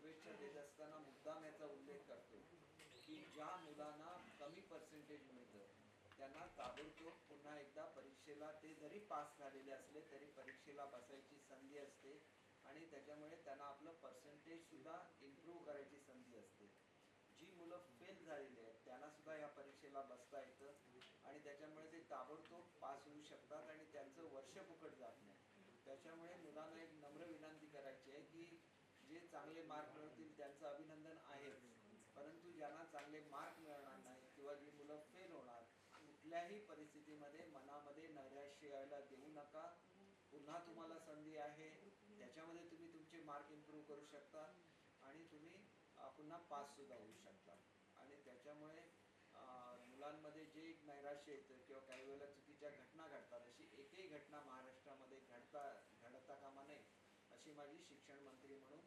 शुभेच्छा देत असताना मुद्दाम याचा उल्लेख करतो की ज्या मुलांना कमी पर्सेंटेज मिळतं त्यांना ताबडतोब पुन्हा एकदा परीक्षेला ते जरी पास झालेले असले तरी परीक्षेला बसायची संधी असते आणि त्याच्यामुळे त्यांना आपलं पर्सेंटेज सुद्धा इम्प्रूव्ह करायची संधी असते. जी मुलं फेल झालेली आहेत त्यांना सुद्धा या परीक्षेला बसता येतं आणि त्याच्यामुळे ते ताबडतोब पास होऊ शकतात आणि त्यांचं वर्ष फुकट जात नाही. त्याच्यामुळे मुलांना एक नम्र विनंती करायची आहे की जे चांगले मार्क मिळतील त्यांचं अभिनंदन आहेच परंतु ज्यांना चांगले मार्क मिळणार नाही किंवा जी मुलं फेल होणार कुठल्याही परिस्थितीमध्ये मनामध्ये नैराश्य यायला देऊ नका. पुन्हा तुम्हाला संधी आहे. त्याच्यामध्ये तुम्ही तुमचे मार्क इम्प्रूव्ह करू शकता आणि तुम्ही पुन्हा पास सुद्धा होऊ शकता. आणि त्याच्यामुळे मुलांमध्ये जे एक नैराश्य येतं किंवा काही वेळेला चुकीच्या घटना घडतात अशी एकही घटना महाराष्ट्रामध्ये घडता घडता कामा नये अशी माझी शिक्षण मंत्री म्हणून